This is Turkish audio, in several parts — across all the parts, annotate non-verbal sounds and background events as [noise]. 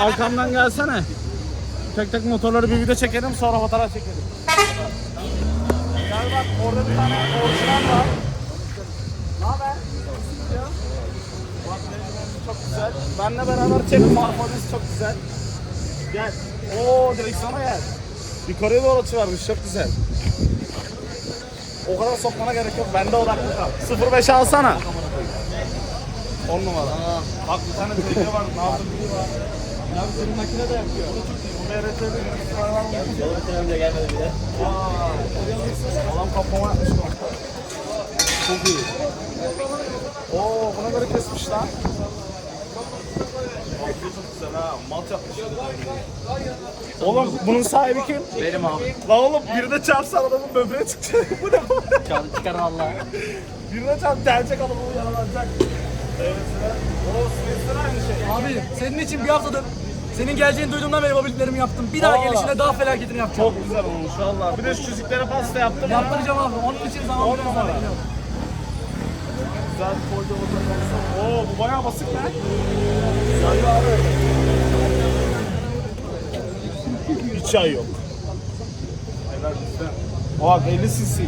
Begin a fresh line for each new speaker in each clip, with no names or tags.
Arkamdan gelsene. Tek tek motorları bir video çekelim sonra fotoğraf çekelim. Gel bak orada bir tane orijinal var. Ne haber? Çok güzel. Benle beraber çek morfolojisi çok güzel. Gel. Oo direksiyona gel. Yukarıya doğru açıvermiş çok güzel. O kadar sokmana gerek yok. Bende odaklı kal. 05 alsana. 10 numara. Bak bir tane video var. Ne yaptın? Ya senin makine de yapıyor. O da çok iyi. Bu BRT'de bir var mı?
Yolda gelmedi bile.
Adam kaplama yapmış bu. Çok iyi. Oo buna göre kesmiş lan. Bak. Oğlum bunun sahibi kim?
Benim abi.
La oğlum birine çarpsa adamın böbreğe çıkacak. bu ne bu?
Çaldı çıkar valla.
Birine çarp gelecek adamı yaralanacak. Evet. O Swift'ler aynı şey.
Abi senin için bir haftadır senin geleceğini duyduğumdan beri mobillerimi yaptım. Bir daha
Vallahi.
gelişine daha felaketini yapacağım.
Çok güzel olmuş valla. Bir de şu çiziklere pasta yaptım. ya.
Yaptıracağım abi. Onun için zaman
On
biraz
numara. Güzel olacak. Oo bu bayağı basık lan. Güzel abi. Hiç yay yok. Helal bizde. Bak 50 cc.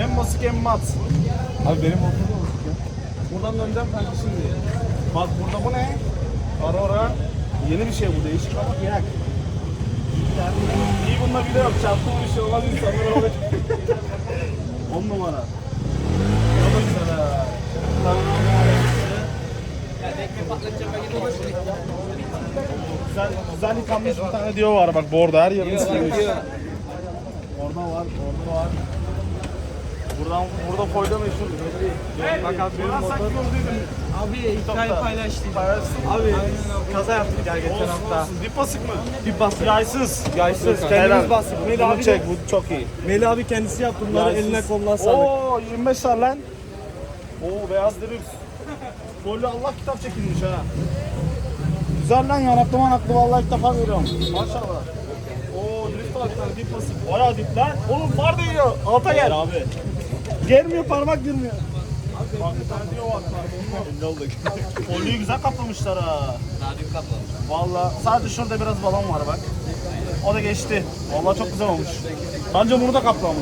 Hem basık hem mat. Abi benim motor da basık ya. Buradan döneceğim kanka şimdi. Bak burada bu ne? Aurora. Yeni bir şey bu değişik ama yak. İyi bunda bile yok. Çarptım bir şey olmaz insanlar orada. 10 numara. Da güzel ha. Güzel, güzel yıkanmış bir tane diyor var bak bu arada her silmiş. Orada var, orada var. Buradan, burada foyda meşhur. Bak abi benim motor.
Abi hikaye paylaştım.
Paylaşsın.
Abi kaza yaptık ya geçen hafta.
Dip basık mı? Dip basık. Yaysız.
Yaysız. Kendimiz bastık.
Bunu
abi
çek, bu çok iyi.
Melih abi kendisi yaptı bunları eline koluna sağlık.
Oo 25 var lan. Oo beyaz deluxe. [laughs] Folyo Allah kitap çekilmiş ha. Güzel lan yanaklı manaklı vallahi ilk defa görüyorum. Maşallah. Oo drift var bir tane dip basık. Bayağı dip lan. Oğlum far değiyor. Alta gel. abi. Gelmiyor parmak girmiyor. Bak bir tane diyor var. Ne oldu? Güzel kaplamışlar ha.
Dün kaplamış.
Valla sadece şurada biraz balon var bak. O da geçti. Valla çok güzel olmuş. Bence bunu da kaplamam.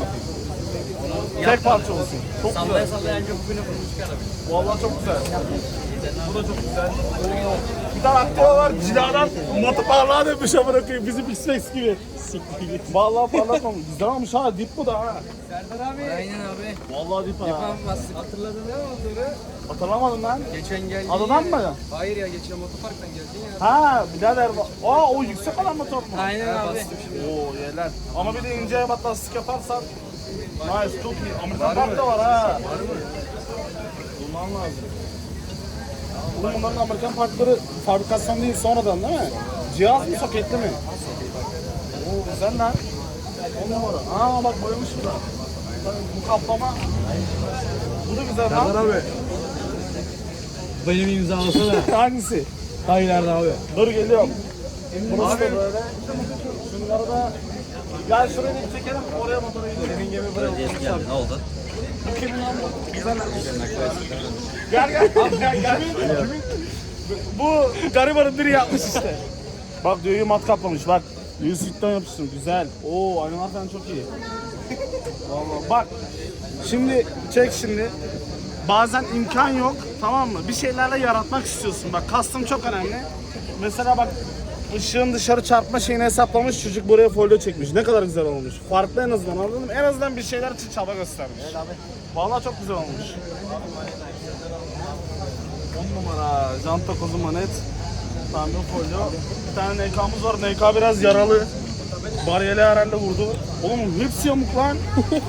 Tek parça olsun. Çok güzel.
Sallaya sallaya önce bugünü bunu çıkarabilir.
Vallahi çok güzel. Bu da çok güzel. Bir tane aktör var ciladan motu parlağa dönmüş amına koyayım bizim X-Max gibi. Vallahi parlak olmuş. Güzel olmuş ha dip bu da ha.
Aynen abi.
Vallahi dip ha.
bastık. Hatırladın değil mi motoru?
Hatırlamadım lan.
Geçen geldi.
Adadan mı?
Hayır ya geçen motoparktan geldin ya.
Ha birader. Aa o yüksek olan motor mu?
Aynen abi.
Oo yeler. Ama bir de ince ebat lastik yaparsan Nice çok iyi. Amerikan Park da var ha. Var mı? Bulman lazım. Oğlum bunların Amerikan parkları fabrikasyon değil sonradan değil mi? Cihaz mı soketli mi? Oo güzel lan. On numara. Aa bak boyamış bu da. Bak, Bu kaplama. Bu da güzel lan.
abi. Benim imza alsana. [laughs]
Hangisi?
Hayırlar abi.
Dur geliyorum. Burası da böyle. Şunları da Gel şuraya bir çekelim oraya motora gidelim. Senin gibi buraya
Ne oldu?
Kimin lan bu? Güzel. Gel gel. gel, gel. Bu garibanın biri yapmış işte. Bak diyor mat kaplamış bak. Düğü sütten yapıştırmış güzel. Oo aynalar falan çok iyi. Vallahi bak. Şimdi çek şimdi. Bazen imkan yok tamam mı? Bir şeylerle yaratmak istiyorsun. Bak custom çok önemli. Mesela bak ışığın dışarı çarpma şeyini hesaplamış çocuk buraya folyo çekmiş. Ne kadar güzel olmuş. Farklı en azından anladın mı? En azından bir şeyler için çaba göstermiş. Vallahi çok güzel olmuş. 10 numara janta kozu manet. Tamir folyo. Bir tane NK'mız var. NK biraz yaralı. Bariyeli herhalde vurdu. Oğlum hepsi yamuk lan.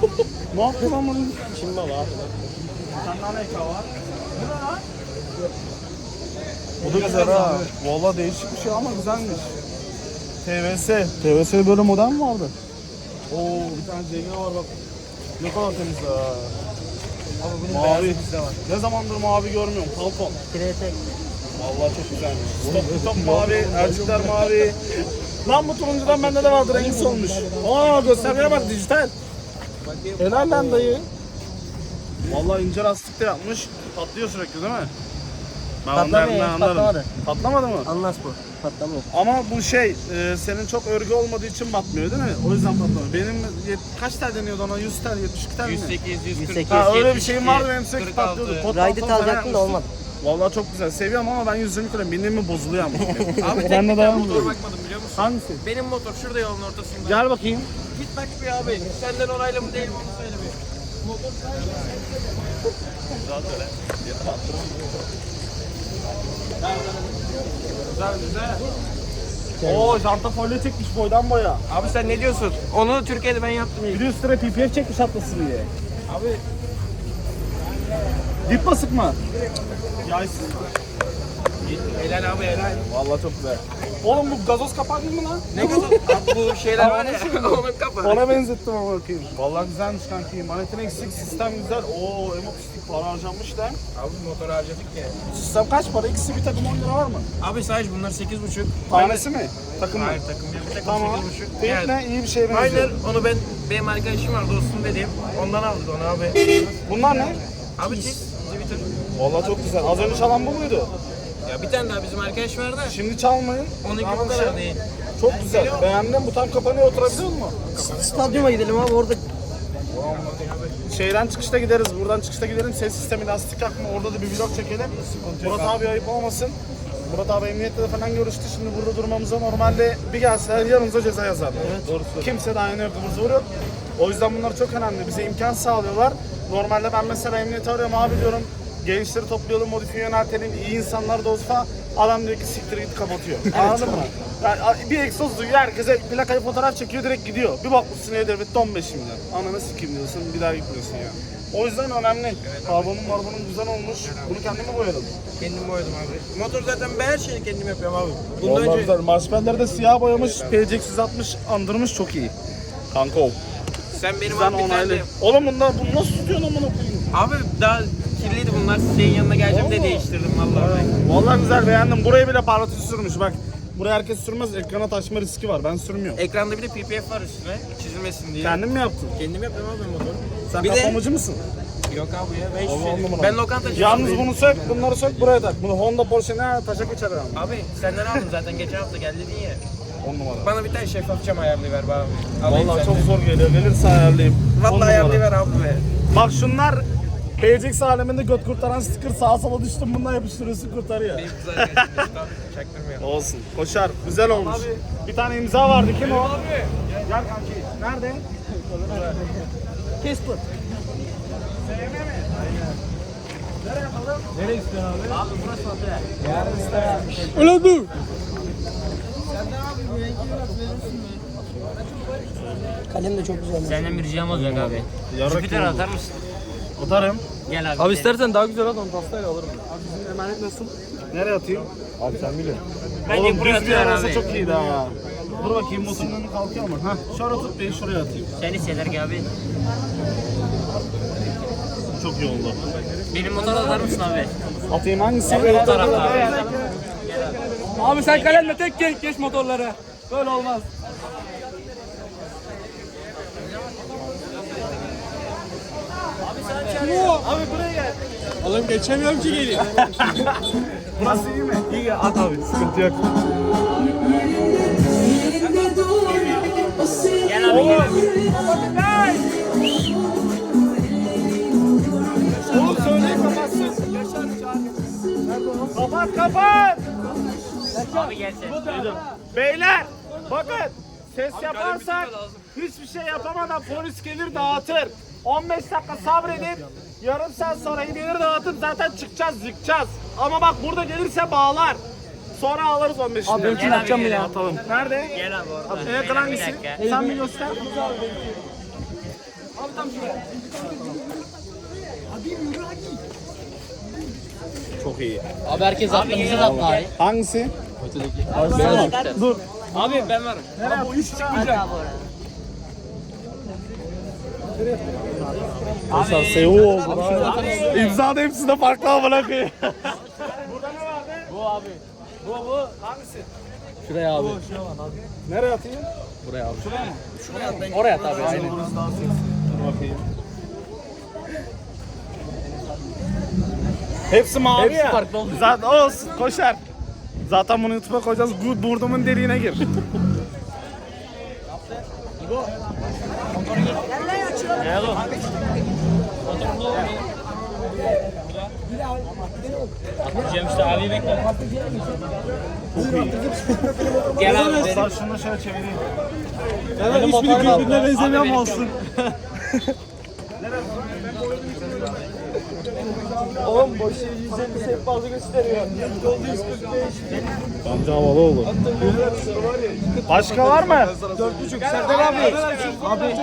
[laughs] ne yaptı lan bunu? Kim var? Bir tane NK var. Bu ne lan? Bu da güzel ha. Vallahi değişik bir şey ama güzelmiş. TVS. TVS'de böyle model mi vardı? Oo bir tane CG var bak. Ne kadar temiz ha. Mavi. Ne zamandır mavi görmüyorum. Falcon. Vallahi çok güzelmiş. Stop, stop mavi, ercikler mavi. Lan bu turuncudan bende de vardı rengi solmuş. Aa göstermeye bak dijital. Helal lan dayı. Vallahi ince lastik de yapmış. Patlıyor sürekli değil mi? Ben
Patlamıyor
ondan
ya,
anlarım.
patlamadı.
Patlamadı mı?
Anlas bu. Patlamıyor.
Ama bu şey e, senin çok örgü olmadığı için batmıyor değil mi? O yüzden patlamıyor. Benim yet- kaç tel deniyordu ona? 100 tel, 72 tel mi?
108, 140,
108.
Ha öyle bir şeyim vardı benim
72,
sürekli
46.
patlıyordu. Pot
Raydit
pantolon falan
alacaktım da
yapmıştım.
olmadı.
Vallahi çok güzel. Seviyorum ama ben 120 kilo. Bindiğim mi bozuluyor ama. [laughs]
Abi tek
ben de
bir tane motor
dayanamıyorum.
bakmadım biliyor musun?
Hangisi?
Benim motor şurada yolun ortasında.
Gel bakayım.
Git bak bir abi. Senden onaylı mı değil mi onu söyle bir.
Güzel güzel. Oo janta folyo çekmiş boydan boya.
Abi sen ne diyorsun? Onu Türkiye'de ben yaptım ilk.
de üstüne PPF çekmiş atlasın diye. Abi. Dip basık mı? Yaysız mı?
Helal abi helal.
Vallahi çok güzel. Oğlum bu gazoz kapağı değil mi lan?
Ne abi [laughs] bu şeyler var ya. [laughs] Onun kapağı.
Ona benzettim ama bakayım. Vallahi güzelmiş kanki. Manetin eksik, sistem güzel. Oo emo pislik para harcanmış lan.
Abi motor harcadık ya.
Sistem kaç para? İkisi bir takım 10 lira var mı?
Abi sadece bunlar 8.5.
Tanesi mi? Takım mı?
Hayır takım bir takım
Tamam.
8.5.
Teyit ne? İyi bir şey benziyor.
Aynen onu ben benim arkadaşım var dostum dediğim. Ondan aldık onu abi.
Bunlar ne?
Abi çiz. Twitter.
Vallahi çok güzel. Az önce çalan bu muydu?
Ya bir tane daha bizim arkadaş var da.
Şimdi çalmayın.
Onunki
Ama
bu kadar
şey-
değil.
Çok güzel. Beğendim. Bu tam kapanıyor. Oturabiliyor mu?
Stadyuma gidelim abi orada.
Şeyden çıkışta gideriz. Buradan çıkışta gidelim. Ses sistemi lastik yakma. Orada da bir vlog çekelim. Murat abi ayıp olmasın. Murat abi emniyette de falan görüştü. Şimdi burada durmamıza normalde bir gelseler yanımıza ceza yazar. Kimse de aynı yapımız vuruyor. O yüzden bunlar çok önemli. Bize imkan sağlıyorlar. Normalde ben mesela emniyete arıyorum abi diyorum. Gençleri toplayalım, modifiye yöneltelim, iyi insanlar da olsa adam diyor ki siktir git kapatıyor. Anladın mı? Yani bir egzoz duyuyor, herkese plakayı fotoğraf çekiyor, direkt gidiyor. Bir bakmışsın E-Devlet'te 15 milyon. Ananı sikeyim diyorsun, bir daha gitmiyorsun ya. O yüzden önemli. Karbonun marbonun güzel olmuş. Bunu kendime boyadım.
Kendim boyadım abi. Motor zaten ben her şeyi kendim yapıyorum abi. Bundan
Vallahi
önce
güzel. Marşpenleri de siyah boyamış. PCX 160 andırmış çok iyi. Kanka o.
sen benim
Sen
abi bir tane
onaylı.
de-
Oğlum bunlar bunu nasıl tutuyorsun amına koyayım?
Abi daha kirliydi Şeyin yanına geleceğim de değiştirdim vallahi.
Vallahi güzel beğendim. Buraya bile parlatüsü sürmüş bak. Buraya herkes sürmez. Ekrana taşma riski var. Ben sürmüyorum.
Ekranda bir de PPF var üstüne çizilmesin diye.
Kendin mi yaptın?
Kendim yapıyorum abi motoru.
Sen
Bir de-
kapamacı mısın?
Yok abi ya ben hiçbir
Allah Allah.
Ben lokantacıyım.
Yalnız
abi.
bunu sök, bunları sök buraya tak. Bunu Honda Porsche ne taşa geçer ama.
Abi senden aldım zaten geçen hafta gel dedin ya.
10 numara.
Bana bir tane şeffaf cam ayarlayıver be abi. Alayım
Vallahi
senden.
çok zor geliyor. Gelirse ayarlayayım. On
Vallahi
numara.
ayarlayıver abi be.
Bak şunlar PCX aleminde göt kurtaran sticker sağa sola düştüm bundan yapıştırıyorsun kurtarıyor.
Benim kız arkadaşım işte abi çaktırmayalım.
Olsun. Koşar. Güzel olmuş. Bir tane imza vardı. Kim o?
Abi.
Gel kanki. Nerede?
Kesper.
Öyle dur.
Kalem de çok güzel.
Senden bir ricam olacak abi. Jüpiter atar mısın?
Atarım.
Gel abi.
Abi istersen daha güzel at onu pastayla alırım.
Emanet nasıl? Nereye atayım? Abi sen biliyorsun.
Bence
Oğlum
buraya
düz bir yer olsa
abi.
çok iyiydi ha. Dur bakayım motorun önü kalkıyor mu? Hah şöyle tut beni şuraya atayım.
Sen hisseder ki abi.
Çok iyi oldu.
Benim motor atar mısın abi?
Atayım hangisi?
Bu tarafta abi.
Abi sen kalemle tek geç, geç motorları. Böyle olmaz.
Abi buraya gel.
Oğlum geçemiyorum ki gelin. [laughs]
Burası iyi mi? İyi at abi sıkıntı yok.
Gel abi gel.
Oğlum söyleyin kapatsın. Kapat kapat.
Abi gel sen.
Beyler bakın ses yaparsak hiçbir şey yapamadan polis gelir dağıtır. 15 dakika sabredin. Yarım saat sonra gelir dağıtıp zaten çıkacağız yıkacağız. Ama bak burada gelirse bağlar. Sonra alırız 15 lira.
Abi benimkini
abi,
atacağım ya.
abi.
Atalım. Nerede?
Gel abi orada. Beyler, bir
hangisi? Sen bir göster. Çok iyi.
Abi herkes attı bize de attı abi.
Hangisi? Dur.
Abi ben varım.
Nereye bu iş
Hadi abi.
Mesela Seul oldu. İmza da hepsi de farklı amına koyayım. Burada ne vardı? Bu abi. Bu bu. Hangisi?
Şuraya abi.
Nereye atayım?
Buraya abi. Oraya at abi aynen.
Burası daha seksi. Dur bakayım. Hepsi mavi
Hepsi
ya.
farklı oldu.
Zaten olsun koşar. Zaten bunu YouTube'a koyacağız. Good burnumun deliğine gir. [laughs]
Gel oğlum. Atlayacağım işte abi bekle. Gel abi.
Ben şunu şöyle çevireyim.
Evet hiçbiri birbirine benzemiyor mu olsun? [laughs] Oğlum boş yere 150 hep fazla gösteriyor. Oldu 145.
Bence havalı olur. Başka var mı?
4.5 Serdar abi. Abi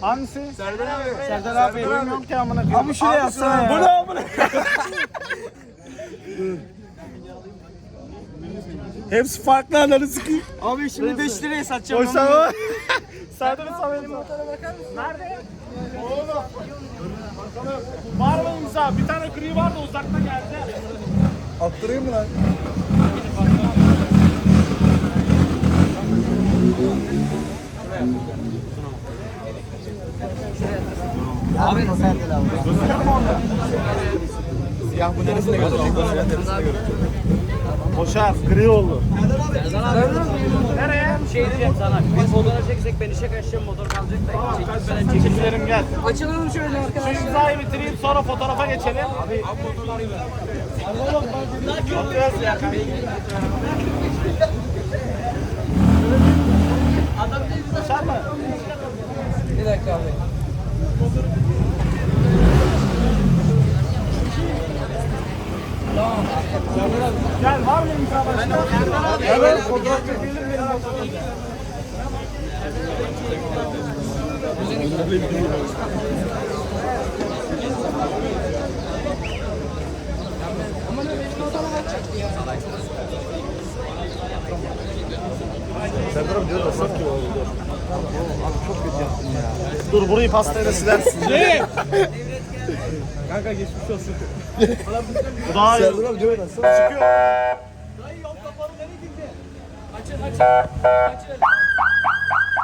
Hangisi?
Serdar abi. Serdar abi.
Bilmiyorum ki amına koyayım.
Abi şuraya yapsana ya.
Bu ne amına? Hepsi farklı ananı sikeyim.
Abi şimdi 5 liraya satacağım.
Oysa o. Sadece Samet'in motora bakar mısın? Nerede? Oğlum. Var mı imza? Bir tane gri var da uzakta geldi.
Attırayım mı lan? Abi nasıl abi? Siyah bu neresine götürecek?
Koşar, gri oldu.
Nereye? Şey diyeceğim sana. Biz fotoğraf çeksek ben işe kaçacağım motor kalacak da. Ben çekip.
Çekimlerim gel.
Açılalım şöyle
Şu
arkadaşlar.
imzayı bitireyim sonra fotoğrafa geçelim. Abi. Oturuyoruz ya. Koşar mı?
Bir dakika abi.
Gel var mı imza başka? Evet, fotoğraf çekelim benim Dur burayı pastayla silersin.
Kanka geçmiş olsun.
Bu daha iyi.
Serdar abi diyor nasıl?
Çıkıyor.
เชื่อ